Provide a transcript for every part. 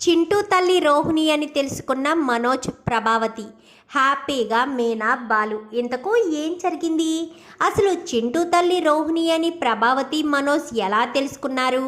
చింటూ తల్లి రోహిణి అని తెలుసుకున్న మనోజ్ ప్రభావతి. హ్యాపీగా మీనా బాలు ఇంతకు ఏం జరిగింది? అసలు చింటూ తల్లి రోహిణి అని ప్రభావతి మనోజ్ ఎలా తెలుసుకున్నారు?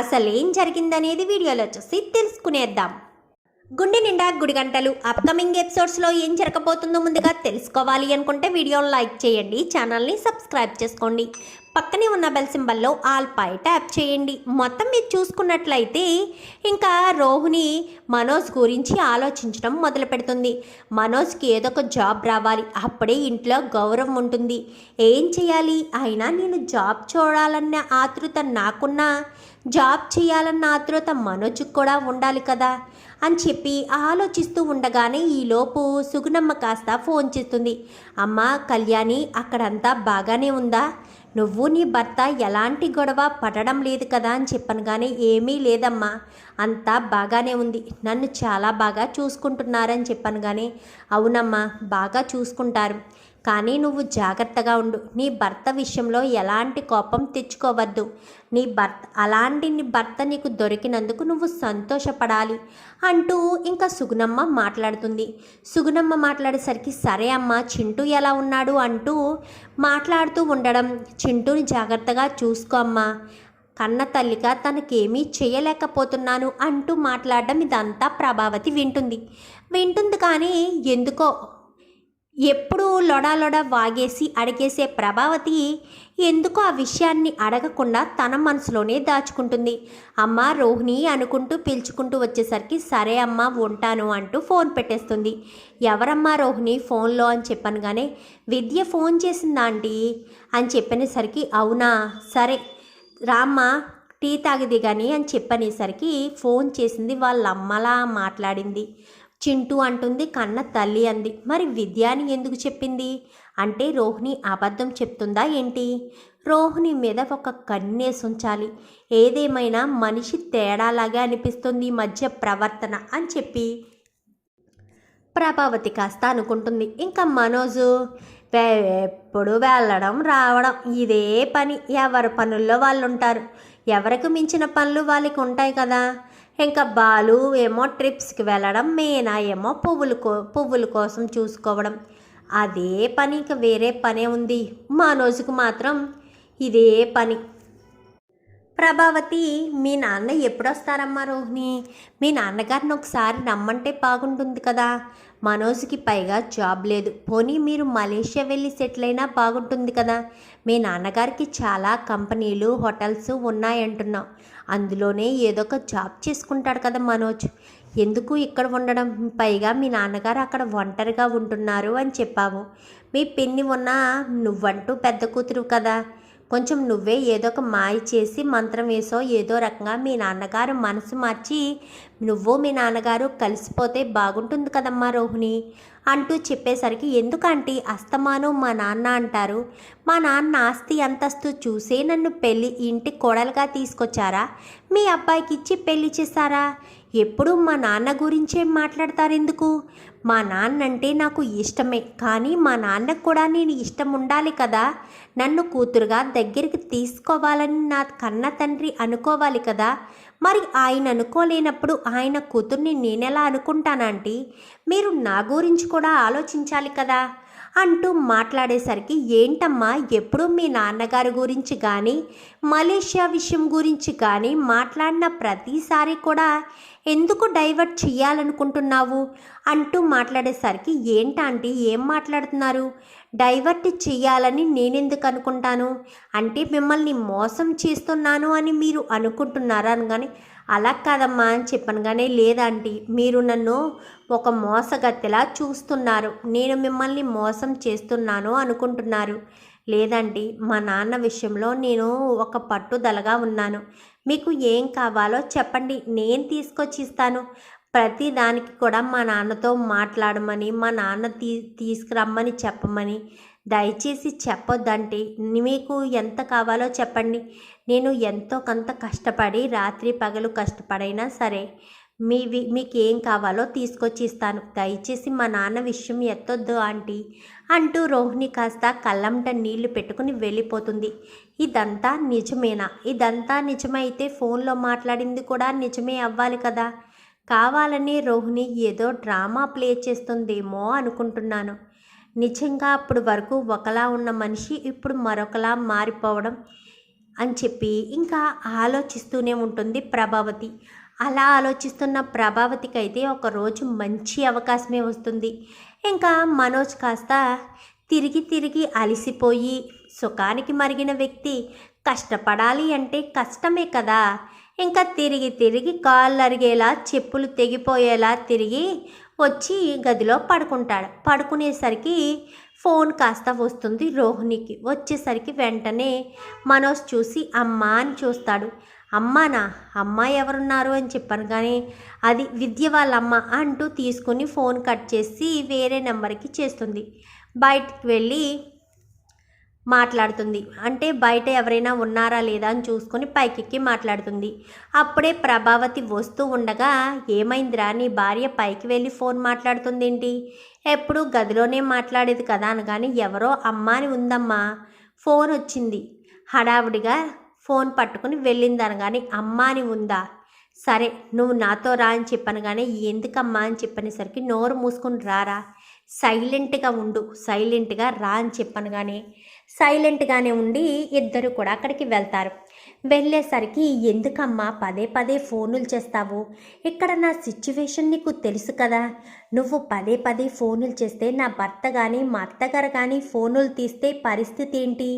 అసలేం జరిగిందనేది వీడియోలో చూసి తెలుసుకునేద్దాం. గుండె నిండా గుడి గంటలు అప్కమింగ్ ఎపిసోడ్స్లో ఏం జరగబోతుందో ముందుగా తెలుసుకోవాలి అనుకుంటే వీడియోని లైక్ చేయండి ఛానల్ని సబ్స్క్రైబ్ చేసుకోండి. పక్కనే ఉన్న బెల్ సింబల్లో ఆల్ పై ట్యాప్ చేయండి. మొత్తం మీరు చూసుకున్నట్లయితే ఇంకా రోహిణి మనోజ్ గురించి ఆలోచించడం మొదలు పెడుతుంది. మనోజ్కి ఏదో ఒక జాబ్ రావాలి. అప్పుడే ఇంట్లో గౌరవం ఉంటుంది. ఏం చేయాలి? అయినా నేను జాబ్ చూడాలన్న ఆతృత నాకున్నా జాబ్ చేయాలన్న ఆతృత మనోజ్కి కూడా ఉండాలి కదా అని చెప్పి ఆలోచిస్తూ ఉండగానే ఈలోపు సుగుణమ్మ కాస్త ఫోన్ చేస్తుంది. అమ్మ కళ్యాణి అక్కడంతా బాగానే ఉందా? నువ్వు నీ భర్త ఎలాంటి గొడవ పడడం లేదు కదా అని చెప్పను. కానీ ఏమీ లేదమ్మా. అంతా బాగానే ఉంది. నన్ను చాలా బాగా చూసుకుంటున్నారని చెప్పాను కానీ అవునమ్మా బాగా చూసుకుంటారు. కానీ నువ్వు జాగ్రత్తగా ఉండు. నీ భర్త విషయంలో ఎలాంటి కోపం తెచ్చుకోవద్దు. నీ భర్త అలాంటి నీ భర్త నీకు దొరికినందుకు నువ్వు సంతోషపడాలి అంటూ ఇంకా సుగుణమ్మ మాట్లాడుతుంది. సుగుణమ్మ మాట్లాడేసరికి సరే అమ్మ చింటూ ఎలా ఉన్నాడు అంటూ మాట్లాడుతూ ఉండడం. చింటూని జాగ్రత్తగా చూసుకో అమ్మా. కన్న తల్లిగా తనకేమీ చేయలేకపోతున్నాను అంటూ మాట్లాడడం ఇదంతా ప్రభావతి వింటుంది. వింటుంది కానీ ఎందుకో? ఎప్పుడూ లొడాలొడ వాగేసి అడిగేసే ప్రభావతి ఎందుకో ఆ విషయాన్ని అడగకుండా తన మనసులోనే దాచుకుంటుంది. అమ్మ రోహిణి అనుకుంటూ పిలుచుకుంటూ వచ్చేసరికి సరే అమ్మ ఉంటాను అంటూ ఫోన్ పెట్టేస్తుంది. ఎవరమ్మా రోహిణి ఫోన్లో అని చెప్పాను కానీ విద్య ఫోన్ చేసిందా ఆంటీ? అని చెప్పనేసరికి అవునా సరే రామ్మ టీ తాగిది కానీ అని చెప్పనేసరికి ఫోన్ చేసింది వాళ్ళ అమ్మలా మాట్లాడింది. చింటూ అంటుంది కన్న తల్లి అంది. మరి విద్యాని ఎందుకు చెప్పింది? అంటే రోహిణి అబద్ధం చెప్తుందా ఏంటి? రోహిణి మీద ఒక కన్నేసి ఉంచాలి. ఏదేమైనా మనిషి తేడాలాగా అనిపిస్తుంది ఈ మధ్య ప్రవర్తన అని చెప్పి ప్రభావతి కాస్త అనుకుంటుంది. ఇంకా మనోజు ఎప్పుడు వెళ్ళడం రావడం ఇదే పని. ఎవరి పనుల్లో వాళ్ళు ఉంటారు ఎవరికి మించిన పనులు వాళ్ళకి ఉంటాయి కదా. ఇంకా బాలు ఏమో ట్రిప్స్కి వెళ్ళడం మేనా ఏమో పువ్వులు కో పువ్వుల కోసం చూసుకోవడం. అదే పని ఇంకా వేరే పనే ఉంది. మనోజుకు మాత్రం ఇదే పని. ప్రభావతి మీ నాన్న ఎప్పుడు వస్తారమ్మా రోహిణి? మీ నాన్నగారిని ఒకసారి రమ్మంటే బాగుంటుంది కదా. మనోజ్కి పైగా జాబ్ లేదు. పోనీ మీరు మలేషియా వెళ్ళి సెటిల్ అయినా బాగుంటుంది కదా? మీ నాన్నగారికి చాలా కంపెనీలు హోటల్స్ ఉన్నాయంటున్నాం అందులోనే ఏదో ఒక జాబ్ చేసుకుంటాడు కదా మనోజ్. ఎందుకు ఇక్కడ ఉండడం? పైగా మీ నాన్నగారు అక్కడ ఒంటరిగా ఉంటున్నారు అని చెప్పావు. మీ పిన్ని ఉన్న నువ్వంటూ పెద్ద కూతురు కదా? కొంచెం నువ్వే ఏదో ఒక మాయ చేసి మంత్రం వేసో ఏదో రకంగా మీ నాన్నగారు మనసు మార్చి నువ్వు మీ నాన్నగారు కలిసిపోతే బాగుంటుంది కదమ్మా రోహిణి అంటూ చెప్పేసరికి ఎందుకంటే అస్తమానం మా నాన్న అంటారు? మా నాన్న ఆస్తి అంతస్తు చూసే నన్ను పెళ్ళి ఇంటి కోడలుగా తీసుకొచ్చారా? మీ అబ్బాయికి ఇచ్చి పెళ్ళి చేశారా? ఎప్పుడు మా నాన్న గురించే మాట్లాడతారు ఎందుకు మా నాన్న అంటే నాకు ఇష్టమే కానీ మా నాన్నకు కూడా నేను ఇష్టం ఉండాలి కదా. నన్ను కూతురుగా దగ్గరికి తీసుకోవాలని నా కన్న తండ్రి అనుకోవాలి కదా. మరి ఆయన అనుకోలేనప్పుడు ఆయన కూతుర్ని నేనెలా అనుకుంటానంటే? మీరు నా గురించి కూడా ఆలోచించాలి కదా. అంటూ మాట్లాడేసరికి ఏంటమ్మా ఎప్పుడు మీ నాన్నగారి గురించి కానీ మలేషియా విషయం గురించి కానీ మాట్లాడిన ప్రతిసారి కూడా ఎందుకు డైవర్ట్ చేయాలనుకుంటున్నావు అంటూ మాట్లాడేసరికి ఏంటంటే ఏం మాట్లాడుతున్నారు? డైవర్ట్ చేయాలని నేనెందుకు అనుకుంటాను? అంటే మిమ్మల్ని మోసం చేస్తున్నాను అని మీరు అనుకుంటున్నారా? అని కానీ అలా కాదమ్మా అని చెప్పనగానే లేదంటీ మీరు నన్ను ఒక మోసగత్తెలా చూస్తున్నారు. నేను మిమ్మల్ని మోసం చేస్తున్నాను అనుకుంటున్నారు. లేదండి మా నాన్న విషయంలో నేను ఒక పట్టుదలగా ఉన్నాను. మీకు ఏం కావాలో చెప్పండి. నేను తీసుకొచ్చి ఇస్తాను ప్రతి దానికి కూడా మా నాన్నతో మాట్లాడమని మా నాన్న తీ తీసుకురమ్మని చెప్పమని దయచేసి చెప్పొద్దంటే మీకు ఎంత కావాలో చెప్పండి. నేను ఎంతో కొంత కష్టపడి రాత్రి పగలు కష్టపడైనా సరే మీవి మీకు ఏం కావాలో తీసుకొచ్చి ఇస్తాను దయచేసి మా నాన్న విషయం ఎత్తొద్దు ఆంటీ అంటూ రోహిణి కాస్త కళ్ళంట నీళ్ళు పెట్టుకుని వెళ్ళిపోతుంది. ఇదంతా నిజమేనా? ఇదంతా నిజమైతే ఫోన్లో మాట్లాడింది కూడా నిజమే అవ్వాలి కదా? కావాలని రోహిణి ఏదో డ్రామా ప్లే చేస్తుందేమో అనుకుంటున్నాను. నిజంగా అప్పుడు వరకు ఒకలా ఉన్న మనిషి ఇప్పుడు మరొకలా మారిపోవడం అని చెప్పి ఇంకా ఆలోచిస్తూనే ఉంటుంది ప్రభావతి. అలా ఆలోచిస్తున్న ప్రభావతికి అయితే ఒకరోజు మంచి అవకాశమే వస్తుంది. ఇంకా మనోజ్ కాస్త తిరిగి తిరిగి అలసిపోయి సుఖానికి మరిగిన వ్యక్తి కష్టపడాలి అంటే కష్టమే కదా. ఇంకా తిరిగి తిరిగి కాళ్ళు అరిగేలా చెప్పులు తెగిపోయేలా తిరిగి వచ్చి గదిలో పడుకుంటాడు. పడుకునేసరికి ఫోన్ కాస్త వస్తుంది రోహిణికి. వచ్చేసరికి వెంటనే మనోజ్ చూసి అమ్మ అని చూస్తాడు. అమ్మానా అమ్మ ఎవరున్నారు? అని చెప్పాను. కానీ అది విద్య వాళ్ళ అమ్మ అంటూ తీసుకుని ఫోన్ కట్ చేసి వేరే నెంబర్కి చేస్తుంది. బయటికి వెళ్ళి మాట్లాడుతుంది. అంటే బయట ఎవరైనా ఉన్నారా లేదా అని చూసుకొని పైకెక్కి మాట్లాడుతుంది. అప్పుడే ప్రభావతి వస్తూ ఉండగా ఏమైందిరా నీ భార్య పైకి వెళ్ళి ఫోన్ మాట్లాడుతుంది ఏంటి ఎప్పుడు గదిలోనే మాట్లాడేది కదా అనగాని ఎవరో అమ్మ అని ఉందమ్మా ఫోన్ వచ్చింది. హడావుడిగా ఫోన్ పట్టుకుని వెళ్ళింది అనగాని అమ్మ అని ఉందా? సరే నువ్వు నాతో రా అని చెప్పాను కానీ ఎందుకమ్మా అని చెప్పనేసరికి నోరు మూసుకుని రారా. సైలెంట్గా ఉండు సైలెంట్గా రా అని చెప్పాను కానీ సైలెంట్గానే ఉండి ఇద్దరు కూడా అక్కడికి వెళ్తారు. వెళ్ళేసరికి ఎందుకమ్మా పదే పదే ఫోనులు చేస్తావు? ఇక్కడ నా సిచ్యువేషన్ నీకు తెలుసు కదా. నువ్వు పదే పదే ఫోనులు చేస్తే నా భర్త కానీ మా అత్తగారు కానీ ఫోనులు తీస్తే పరిస్థితి ఏంటి?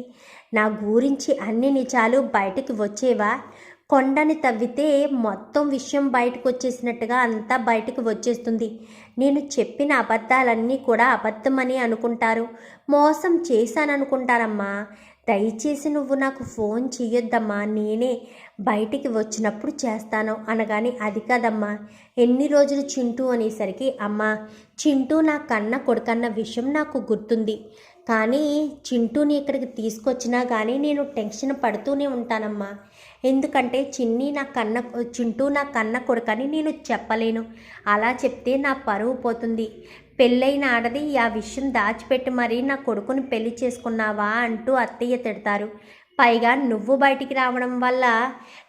నా గురించి అన్ని నిజాలు బయటికి వచ్చేవా? కొండని తవ్వితే మొత్తం విషయం బయటకు వచ్చేసినట్టుగా అంతా బయటకు వచ్చేస్తుంది. నేను చెప్పిన అబద్ధాలన్నీ కూడా అబద్ధమని అనుకుంటారు. మోసం చేశాననుకుంటారమ్మా. దయచేసి నువ్వు నాకు ఫోన్ చెయ్యొద్దమ్మా. నేనే బయటికి వచ్చినప్పుడు చేస్తాను అనగానే అది కాదమ్మా. ఎన్ని రోజులు చింటూ అనేసరికి అమ్మా చింటూ నా కన్న కొడుకన్న విషయం నాకు గుర్తుంది. కానీ చింటూని ఇక్కడికి తీసుకొచ్చినా కానీ నేను టెన్షన్ పడుతూనే ఉంటానమ్మా. ఎందుకంటే చిన్ని నా కన్న చింటూ నా కన్న కొడుకని నేను చెప్పలేను. అలా చెప్తే నా పరువు పోతుంది. పెళ్ళైన ఆడది ఆ విషయం దాచిపెట్టి మరీ నా కొడుకుని పెళ్ళి చేసుకున్నావా అంటూ అత్తయ్య తిడతారు. పైగా నువ్వు బయటికి రావడం వల్ల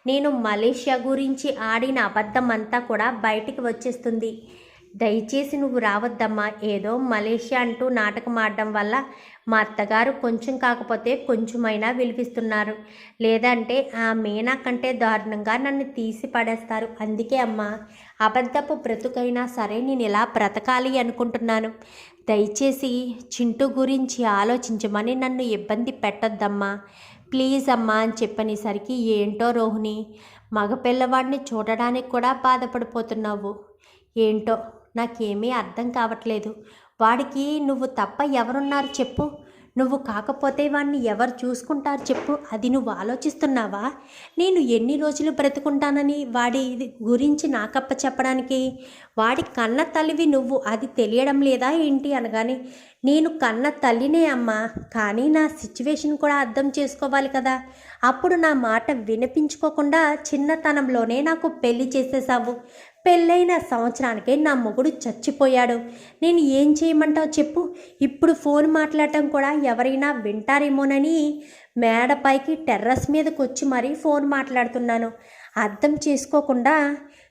నేను మలేషియా గురించి ఆడిన అబద్ధం అంతా కూడా బయటికి వచ్చేస్తుంది. దయచేసి నువ్వు రావద్దమ్మా. ఏదో మలేషియా అంటూ నాటకం ఆడడం వల్ల మా అత్తగారు కొంచెం కాకపోతే కొంచెమైనా విలిపిస్తున్నారు లేదంటే ఆ మీనా కంటే దారుణంగా నన్ను తీసి పడేస్తారు. అందుకే అమ్మా అబద్ధపు బ్రతుకైనా సరే నేను ఇలా బ్రతకాలి అనుకుంటున్నాను. దయచేసి చింటూ గురించి ఆలోచించమని నన్ను ఇబ్బంది పెట్టొద్దమ్మా. ప్లీజ్ అమ్మా అని చెప్పనేసరికి ఏంటో రోహిణి మగపిల్లవాడిని చూడడానికి కూడా బాధపడిపోతున్నావు. ఏంటో నాకేమీ అర్థం కావట్లేదు. వాడికి నువ్వు తప్ప ఎవరున్నారు చెప్పు. నువ్వు కాకపోతే వాడిని ఎవరు చూసుకుంటారు చెప్పు. అది నువ్వు ఆలోచిస్తున్నావా? నేను ఎన్ని రోజులు బ్రతుకుంటానని వాడి గురించి నాకప్ప చెప్పడానికి? వాడి కన్న తల్లివి నువ్వు అది తెలియడం లేదా ఏంటి అనగానే నేను కన్న తల్లినే అమ్మా. కానీ నా సిచ్యువేషన్ కూడా అర్థం చేసుకోవాలి కదా. అప్పుడు నా మాట వినిపించుకోకుండా చిన్నతనంలోనే నాకు పెళ్ళి చేసేసావు పెళ్ళైన సంవత్సరానికే నా మొగుడు చచ్చిపోయాడు. నేను ఏం చేయమంటావు చెప్పు? ఇప్పుడు ఫోన్ మాట్లాడటం కూడా ఎవరైనా వింటారేమోనని మేడపైకి టెర్రస్ మీదకి వచ్చి మరీ ఫోన్ మాట్లాడుతున్నాను. అర్థం చేసుకోకుండా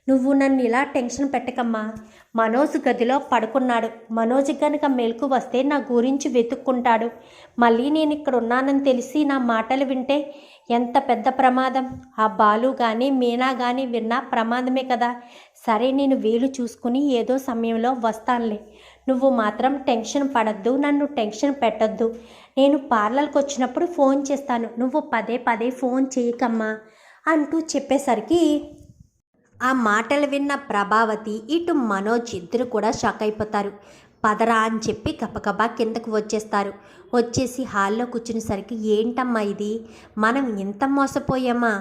నువ్వు నన్ను ఇలా టెన్షన్ పెట్టకమ్మా. మనోజ్ గదిలో పడుకున్నాడు. మనోజ్ కనుక మెలకు వస్తే నా గురించి వెతుక్కుంటాడు. మళ్ళీ నేను ఇక్కడ ఉన్నానని తెలిసి నా మాటలు వింటే ఎంత పెద్ద ప్రమాదం. ఆ బాలు కానీ మీనా కానీ విన్నా ప్రమాదమే కదా. సరే నేను వీలు చూసుకుని ఏదో సమయంలో వస్తానులే. నువ్వు మాత్రం టెన్షన్ పడద్దు నన్ను టెన్షన్ పెట్టద్దు. నేను పార్లర్కి వచ్చినప్పుడు ఫోన్ చేస్తాను. నువ్వు పదే పదే ఫోన్ చేయకమ్మా అంటూ చెప్పేసరికి ఆ మాటలు విన్న ప్రభావతి ఇటు మనోజ్ ఇద్దరు కూడా షాక్ అయిపోతారు. పదరా అని చెప్పి గబగబా కిందకు వచ్చేస్తారు. వచ్చేసి హాల్లో కూర్చునేసరికి ఏంటమ్మా ఇది? మనం ఇంత మోసపోయామా?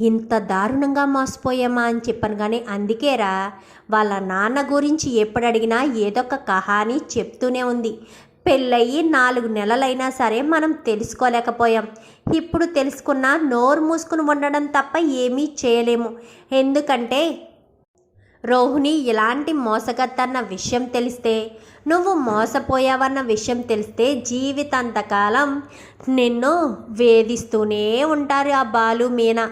ఇంత దారుణంగా మోసపోయామా అని చెప్పాను కానీ అందుకేరా వాళ్ళ నాన్న గురించి ఎప్పుడు అడిగినా ఏదొక కహాని చెప్తూనే ఉంది. పెళ్ళయి నాలుగు నెలలైనా సరే మనం తెలుసుకోలేకపోయాం. ఇప్పుడు తెలుసుకున్నా నోరు మూసుకుని ఉండడం తప్ప ఏమీ చేయలేము. ఎందుకంటే రోహిణి ఇలాంటి మోసగత్తన్న విషయం తెలిస్తే నువ్వు మోసపోయావన్న విషయం తెలిస్తే జీవితాంతకాలం నిన్ను వేధిస్తూనే ఉంటారు ఆ బాలు మీనా.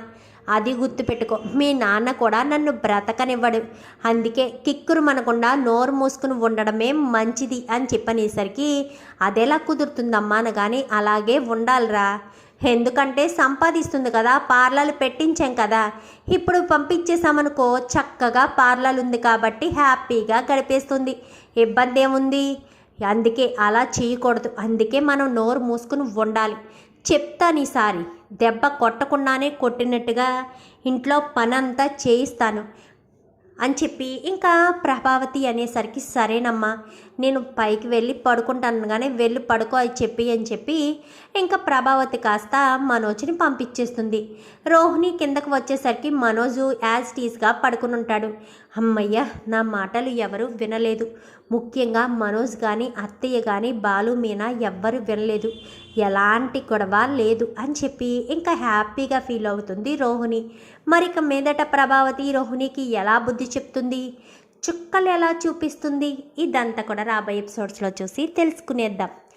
అది గుర్తుపెట్టుకో. మీ నాన్న కూడా నన్ను బ్రతకనివ్వడు. అందుకే కిక్కురు మనకుండా నోరు మూసుకుని ఉండడమే మంచిది అని చెప్పనేసరికి అదెలా కుదురుతుందమ్మా అనగాని అలాగే ఉండాలిరా. ఎందుకంటే సంపాదిస్తుంది కదా పార్లర్లు పెట్టించాం కదా. ఇప్పుడు పంపించేసామనుకో చక్కగా పార్లర్ ఉంది కాబట్టి హ్యాపీగా గడిపేస్తుంది. ఇబ్బంది ఏముంది అందుకే అలా చేయకూడదు. అందుకే మనం నోరు మూసుకుని ఉండాలి. చెప్తాను ఈసారి. దెబ్బ కొట్టకుండానే కొట్టినట్టుగా ఇంట్లో పనంతా చేయిస్తాను అని చెప్పి ఇంకా ప్రభావతి అనేసరికి సరేనమ్మా నేను పైకి వెళ్ళి పడుకుంటాను కానీ వెళ్ళి పడుకో అని చెప్పి అని చెప్పి ఇంకా ప్రభావతి కాస్త మనోజ్ని పంపించేస్తుంది. రోహిణి కిందకు వచ్చేసరికి మనోజు యాజ్ టీజ్గా పడుకుని ఉంటాడు అమ్మయ్య నా మాటలు ఎవరు వినలేదు. ముఖ్యంగా మనోజ్ కానీ అత్తయ్య కానీ బాలు మీనా ఎవ్వరు వినలేదు. ఎలాంటి గొడవ లేదు అని చెప్పి ఇంకా హ్యాపీగా ఫీల్ అవుతుంది రోహిణి. మరిక మీదట ప్రభావతి రోహిణికి ఎలా బుద్ధి చెప్తుంది? చుక్కలు ఎలా చూపిస్తుంది? ఇదంతా కూడా రాబోయే ఎపిసోడ్స్లో చూసి తెలుసుకునేద్దాం.